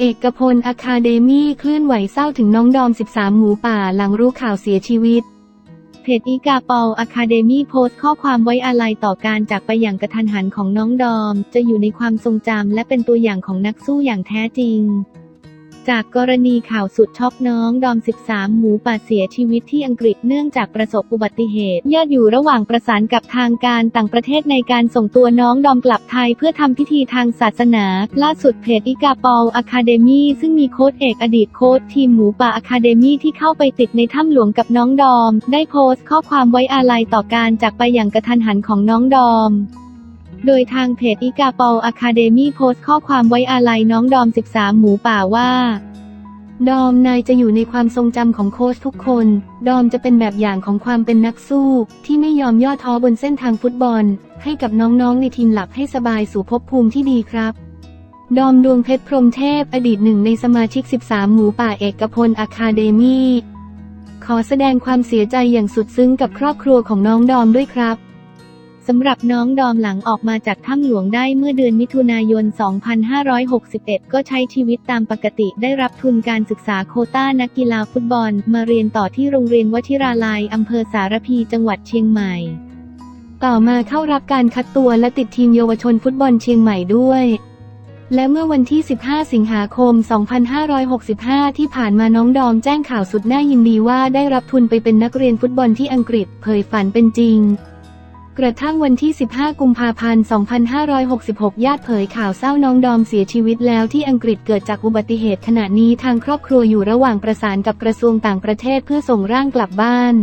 เอกพลอะคาเดมี่เคลื่อนไหวเศร้าถึงน้องดอม 13 หมูป่าหลังรู้ข่าวเสียชีวิต เพจอีกาเปาอะคาเดมี่โพสต์ข้อความไว้อาลัยต่อการจากไปอย่างกระทันหันของน้องดอม จะอยู่ในความทรงจำและเป็นตัวอย่างของนักสู้อย่างแท้จริง จากกรณีข่าวสุดช็อกน้องดอม 13 หมูป่าเสียชีวิตที่อังกฤษเนื่องจากประสบอุบัติเหตุ ญาติอยู่ระหว่างประสานกับทางการต่างประเทศในการส่งตัวน้องดอมกลับไทยเพื่อทำพิธีทางศาสนา ล่าสุดเพจอิกาปอลอะคาเดมี่ซึ่งมีโค้ชเอกอดีตโค้ชทีมหมูป่าอะคาเดมี่ที่เข้าไปติดในถ้ำหลวงกับน้องดอม ได้โพสต์ข้อความไว้อาลัยต่อการจากไปอย่างกระทันหันของน้องดอม โดยทางเพจอิกาเปาอะคาเดมี่โพสต์ข้อความไว้อาลัยน้องดอม 13 หมูป่าว่า ดอมนายจะอยู่ในความทรงจำของโค้ชทุกคน ดอมจะเป็นแบบอย่างของความเป็นนักสู้ ที่ไม่ยอมย่อท้อบนเส้นทางฟุตบอล ให้กับน้องๆในทีมหลับให้สบายสู่ภพภูมิที่ดีครับดอมดวงเพชรพรมเทพอดีตหนึ่งในสมาชิก 13 หมูป่าเอกพลอะคาเดมี่ ขอแสดงความเสียใจอย่างสุดซึ้งกับครอบครัวของน้องดอมด้วยครับ สำหรับน้องดอมหลังออกมาจากถ้ำหลวงได้เมื่อเดือนมิถุนายน 2561 ก็ใช้ชีวิตตามปกติได้รับทุนการศึกษาโคต้านักกีฬาฟุตบอล มาเรียนต่อที่โรงเรียนวชิราลัยอำเภอสารพีจังหวัดเชียงใหม่ ต่อมาเข้ารับการคัดตัวและติดทีมเยาวชนฟุตบอลเชียงใหม่ด้วย และเมื่อวันที่ 15 สิงหาคม 2565 ที่ผ่านมาน้องดอมแจ้งข่าวสุดน่ายินดีว่าได้รับทุนไปเป็นนักเรียนฟุตบอลที่อังกฤษ เผยฝันเป็นจริง กระทั่งวันที่ 15 กุมภาพันธ์ 2566 ญาติเผยข่าวเศร้าน้องดอมเสียชีวิตแล้วที่อังกฤษเกิดจากอุบัติเหตุขณะนี้ทางครอบครัวอยู่ระหว่างประสานกับกระทรวงต่างประเทศเพื่อส่งร่างกลับบ้าน